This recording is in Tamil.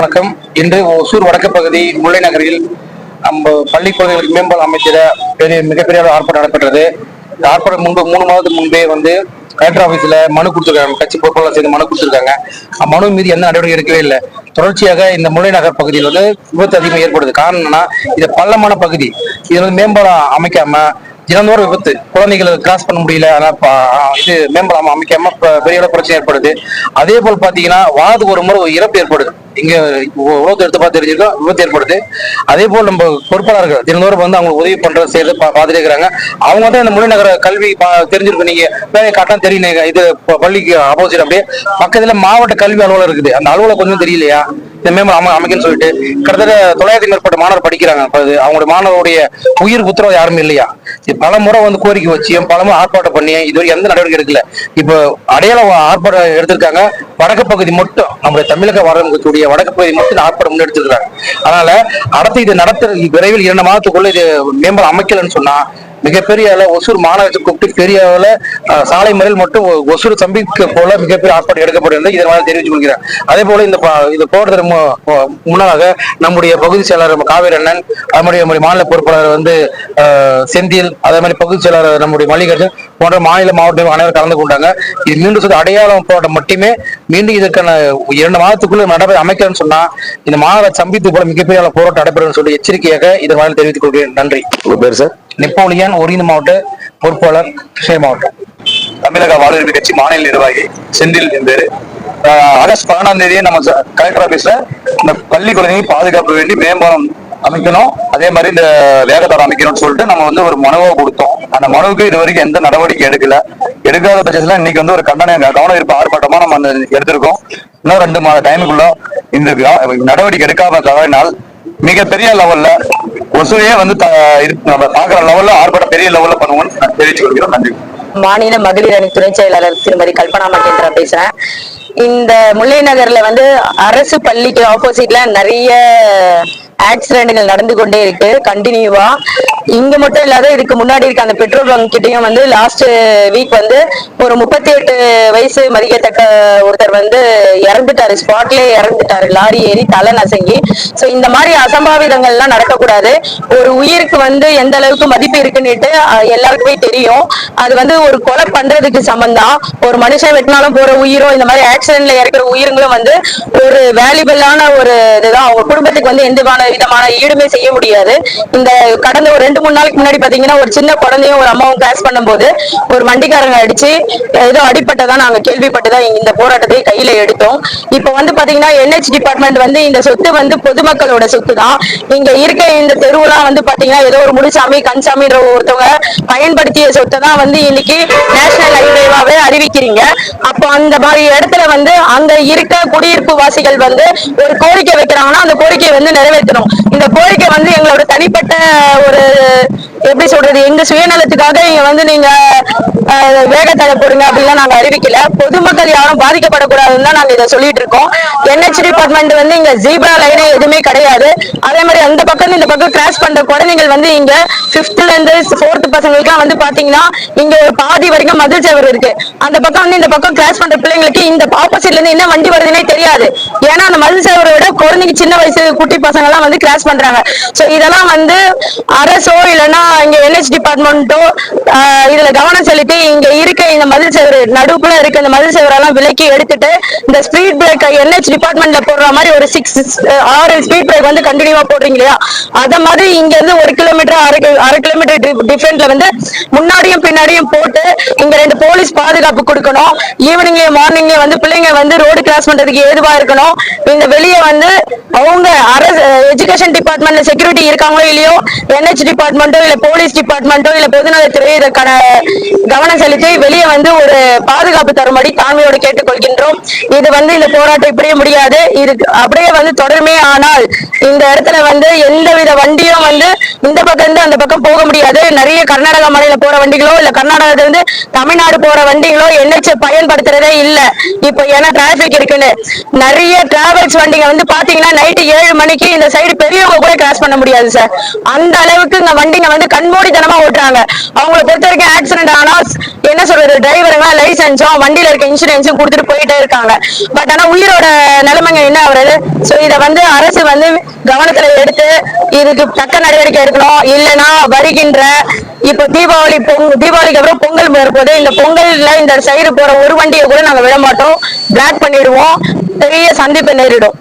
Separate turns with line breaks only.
வணக்கம். இன்று ஒசூர் வடக்கு பகுதி முல்லை நகரில் நம்ம பள்ளி குழந்தைகளுக்கு மேம்பாலம் அமைச்சிட பெரிய மிகப்பெரிய ஆர்ப்பாட்டம் நடைபெற்றது. இந்த ஆர்ப்பாட்டம் முன்பு மூணு மாதத்துக்கு முன்பே வந்து கலெக்டர் ஆபீஸ்ல மனு கொடுத்துருக்காங்க. கட்சி பொறுப்பாளர் சேர்ந்து மனு கொடுத்துருக்காங்க. மனு மீது எந்த நடவடிக்கை எடுக்கவே இல்லை. தொடர்ச்சியாக இந்த முல்லை நகர் பகுதியில் வந்து விபத்து அதிகமாக ஏற்படுது. காரணம் என்னன்னா இது பள்ளமான பகுதி. இது வந்து மேம்பாலம் அமைக்காம தினந்தோறும் விபத்து. குழந்தைகளை கிராஸ் பண்ண முடியல. ஆனால் இது மேம்பாலம் அமைக்காம பெரிய பிரச்சனை ஏற்படுது. அதே போல் பாத்தீங்கன்னா வாரத்துக்கு ஒரு முறை ஒரு இறப்பு ஏற்படுது. இங்க உலகத்தை எடுத்து பார்த்து தெரிஞ்சிருக்கோம். விபத்து ஏற்படுது. அதே போல் நம்ம பொறுப்பாளர்கள் தினந்தோறும் வந்து அவங்களுக்கு உதவி பண்றது செய்யறது பா- பார்த்துட்டே இருக்கிறாங்க அவங்க வந்து இந்த முழு நகர கல்வி தெரிஞ்சிருக்கும். நீங்க வேலையை கரெக்டாக தெரியும் இது பள்ளிக்கு ஆப்போசிட் அப்படியே. பக்கத்துல மாவட்ட கல்வி அலுவலர் இருக்குது. அந்த அலுவலர் கொஞ்சம் தெரியலையா? இந்த மேம்பர் அமை அமைக்கன்னு சொல்லிட்டு. கிட்டத்தட்ட தொள்ளாயிரத்தி மேற்பட்ட மாணவர் படிக்கிறாங்க. அவங்களுடைய மாணவருடைய உயிர் உத்தரவு யாருமே இல்லையா? பல முறை வந்து கோரிக்கை வச்சியும் பல முறை ஆர்ப்பாட்டம் பண்ணி இதுவரை எந்த நடவடிக்கை எடுக்கல. இப்போ அடையாள ஆர்ப்பாட்டம் எடுத்திருக்காங்க. வடக்கு பகுதி மட்டும் நம்முடைய தமிழக வரக்கூடிய வடக்கு பகுதி மட்டும் இந்த ஆர்ப்பாட்டம் முன்னெடுத்திருக்காங்க அதனால அடுத்து இது நடத்த விரைவில் இரண்டு மாதத்துக்குள்ள இது மேம்பாலம் அமைக்கலன்னு சொன்னா மிகப்பெரிய அளவு ஒசூர் மாநகரத்தை கூப்பிட்டு பெரிய அளவுல சாலை மறியல் மட்டும் ஒசூர் சம்பிக்க போல மிகப்பெரிய ஆர்ப்பாட்டம் எடுக்கப்படும் இதன் மூலம் தெரிவித்துக் கொள்கிறேன் அதே போல இந்த இது போடுறதுக்கு முன்னாக முன்னதாக நம்முடைய பகுதி செயலாளர் காவேரி அண்ணன் நம்முடைய மாநில பொறுப்பாளர் வந்து செந்தில் அதே மாதிரி பகுதி செயலாளர் நம்முடைய மல்லிகார்ஜுன் போன்ற மாநில மாவட்ட அனைவரும் கலந்து கொண்டாங்க. இது மீண்டும் சொல்லி அடையாளம் போராட்டம் மட்டுமே மீண்டும் இதற்கான இரண்டு மாதத்துக்குள்ள நடைபெற அமைக்கணும்னு சொன்னா இந்த மாநகர சம்பித்து போல மிகப்பெரிய போராட்டம் நடைபெறும் சொல்லி எச்சரிக்கையாக இதன் வாயில் தெரிவித்துக் கொள்கிறேன் நன்றி
பேர் சார்?
நெப்போலியன் ஒரிந்து மாவட்ட பொறுப்பாளர் கிருஷ்ணகிரி மாவட்டம்.
தமிழக வாழ்வுரிமை கட்சி மாநில நிர்வாகி செந்தில் என் பேரு ஆகஸ்ட் பதினாம் தேதியே நம்ம கலெக்டர் ஆபீஸ்ல இந்த பள்ளி குழந்தைங்க பாதுகாப்பு வேண்டி மேம்பாலம் அமைக்கணும். அதே மாதிரி இந்த வேகத்தடம் அமைக்கணும்னு சொல்லிட்டு நம்ம வந்து ஒரு மனுவை கொடுத்தோம். அந்த மனுவுக்கு இது வரைக்கும் எந்த நடவடிக்கை எடுக்கல. எடுக்காத பட்சத்துல இன்னைக்கு வந்து ஒரு கண்டன கவனம் இருப்பு ஆர்ப்பாட்டமா நம்ம வந்து எடுத்திருக்கோம். இன்னும் ரெண்டு மாத டைமுக்குள்ள இந்த நடவடிக்கை எடுக்காம தவறினால் மிகப்பெரிய லெவல்ல ஒசூரையே வந்து நம்ம பாக்குற லெவல்ல ஆர்ப்பாட்டம் பெரிய லெவல்ல பண்ணுவோம்னு தெரிவிச்சு கொடுக்கிறோம் நன்றி.
மாநில மகளிர் அணி துணை செயலாளர் திருமதி கல்பனா மகேந்திரா பேசுறேன். இந்த முல்லை நகர்ல வந்து அரசு பள்ளிக்கு ஆப்போசிட்ல நிறைய ஆக்சிடென்ட்கள் நடந்து கொண்டே இருக்கு. கண்டினியூவா இங்க மட்டும் இல்லாத இதுக்கு முன்னாடி இருக்க அந்த பெட்ரோல் பங்க் கிட்டயும் வந்து லாஸ்ட் வீக் வந்து ஒரு முப்பத்தி எட்டு வயசு மதிக்கத்தக்க ஒருத்தர் வந்து இறந்துட்டாரு. ஸ்பாட்லயே இறந்துட்டாரு. லாரி ஏறி தலை நசங்கி. சோ இந்த மாதிரி அசம்பாவிதங்கள்லாம் நடக்கக்கூடாது. ஒரு உயிருக்கு வந்து எந்த அளவுக்கு மதிப்பு இருக்குன்னுட்டு எல்லாருக்குமே தெரியும். அது வந்து ஒரு கொலை பண்றதுக்கு சம்பந்தம் ஒரு மனுஷன் வெட்டினாலும் போற உயிரோ இந்த மாதிரி ஆக்சிடென்ட்ல இறக்குற உயிருங்களும் வந்து ஒரு வேல்யூபிளான ஒரு இதுதான். அவங்க குடும்பத்துக்கு வந்து எந்த விதமான- விதமான ஈடுமே செய்ய முடியாது. இந்த கடந்த ஒரு ரெண்டு மூணு நாளைக்கு முன்னாடி பாத்தீங்கன்னா ஒரு சின்ன குழந்தையும் ஒரு அம்மாவும் கிராஸ் பண்ணும்போது ஒரு வண்டிக்காரங்க அடிச்சு ஏதோ அடிப்பட்டதா நாங்க கேள்விப்பட்டுதான் இந்த போராட்டத்தை கையில எடுத்தோம். இப்ப வந்து பாத்தீங்கன்னா என்ஹெச் டிபார்ட்மெண்ட் வந்து இந்த சொத்து வந்து பொதுமக்களோட சொத்து தான் இங்க இருக்க இந்த தெருவெல்லாம் வந்து பாத்தீங்கன்னா ஏதோ ஒரு முனுசாமி கன்சாமின்ற ஒருத்தவங்க பயன்படுத்திய சொத்தை தான் வந்து இன்னைக்கு நேஷனல் ஹைவேவாவே அறிவிக்கிறீங்க. அப்போ அந்த மாதிரி இடத்துல வந்து அங்க இருக்க குடியிருப்பு வாசிகள் வந்து ஒரு கோரிக்கை வைக்கிறாங்கன்னா அந்த கோரிக்கையை வந்து நிறைவேற்றணும். இந்த கோரிக்கை வந்து எங்களோட தனிப்பட்ட ஒரு எப்படி சொல்றது எங்க சுயநலத்துக்காக இங்க வந்து நீங்க அஹ், வேகத்தடை போடுங்க அப்படிலாம் நாங்க அறிவிக்கல. பொதுமக்கள் யாரும் பாதிக்கப்படக்கூடாதுன்னு தான் நாங்க இதை சொல்லிட்டு இருக்கோம். என்ஹெச் டிபார்ட்மெண்ட் வந்து இங்க ஜீப்ரா லைனே எதுவுமே கிடையாது. அதே மாதிரி அந்த பக்கம் இந்த பக்கம் கிராஸ் பண்ற குழந்தைகள் வந்து இங்க பிப்த்ல இருந்து ஃபோர்த் பசங்களுக்குலாம் வந்து பாத்தீங்கன்னா இங்க ஒரு பாதி வரைக்கும் மதில் சேவர் இருக்கு. அந்த பக்கம் வந்து இந்த பக்கம் கிராஸ் பண்ற பிள்ளைங்களுக்கு இந்த ஆப்போசிட்ல இருந்து என்ன வண்டி வருதுன்னே தெரியாது. ஏன்னா அந்த மதில் சேவரை விட குழந்தைங்க சின்ன வயசு குட்டி பசங்க எல்லாம் வந்து கிராஸ் பண்றாங்க. சோ இதெல்லாம் வந்து அரசோ இல்லைன்னா இங்க என்ஹெச் டிபார்ட்மெண்ட்டோ இதுல கவனம் செலுத்தி இந்த மதில் செவரு நடுப்புல இருக்க இந்த மதில் சேவரெல்லாம் விலக்கி எடுத்துட்டு இந்த ஸ்பீட் பிரேக் என்ஹெச் டிபார்ட்மெண்ட்ல போடுற மாதிரி ஒரு சிக்ஸ் ஆறு ஸ்பீட் பிரேக் வந்து கண்டினியூவா போடுறீங்க இல்லையா? அத மாதிரி இங்க இருந்து ஒரு கிலோமீட்டர் அரை அரை கிலோமீட்டர் டிஃபரெண்ட்ல வந்து முன்னாடியும் பின்னாடியும் போட்டு இங்க ரெண்டு போலீஸ் பாதுகாப்பு கொடுக்கணும். ஈவினிங் மார்னிங் வந்து பிள்ளைங்க வந்து ரோடு கிராஸ் பண்றதுக்கு ஏதுவா இருக்கணும். இந்த வெளியே வந்து அவங்க அரசு எஜுகேஷன் டிபார்ட்மெண்ட்ல செக்யூரிட்டி இருக்காங்களோ இல்லையோ என்ஹெச் டிபார்ட்மெண்ட்டோ இல்ல போலீஸ் டிபார்ட்மெண்ட்டோ இல்ல பொதுநலத்துறை இதற்கான கவனம் செலுத்தி வெளியே வந்து ஒரு பாதுகாப்பு தரும்படி தாழ்மையோடு கேட்டுக்கொள்கின்றோம். இது வந்து இந்த போராட்டம் இப்படியே முடியாது. இது அப்படியே வந்து தொடருமே ஆனால் இந்த இடத்துல வந்து எந்தவித வண்டியும் வந்து இந்த பக்கம் இருந்து அந்த பக்கம் போக முடியாது. நிறைய கர்நாடகா மாநில போற வண்டிகளோ இல்ல கர்நாடகத்துல இருந்து தமிழ்நாடு போற வண்டிகளோ என்ஹெச் பயன்படுத்துறதே இல்ல. இப்ப ஏன்னா டிராபிக் இருக்குன்னு. நிறைய டிராவல்ஸ் வண்டிங்க வந்து பாத்தீங்கன்னா நைட்டு ஏழு மணிக்கு இந்த சைடு பெரியவங்க கூட கிராஸ் பண்ண முடியாது சார் அந்த அளவுக்கு இந்த வண்டிங்க வந்து கண்மூடித்தனமா ஓட்டுறாங்க. அவங்கள பொறுத்த வரைக்கும் ஆக்சிடென்ட் ஆனா என்ன சொல்றது? டிரைவருங்க லைசன்ஸும் வண்டியில இருக்க இன்சூரன்ஸும் கொடுத்துட்டு போயிட்டே இருக்காங்க. பட் ஆனா உயிரோட நிலைமைங்க என்ன ஆகுறது? சோ இதை வந்து அரசு வந்து கவனத்துல எடுத்து இதுக்கு தக்க நடவடிக்கை எடுக்கணும். இல்லைன்னா வருகின்ற இப்போ தீபாவளி பொங் தீபாவளிக்கு அப்புறம் பொங்கல் வரப்போது இந்த பொங்கல்ல இந்த சைடு போற ஒரு வண்டியை கூட நாங்க விட மாட்டோம் பிளாக் பண்ணிடுவோம். பெரிய சந்திப்பு நேரிடும்.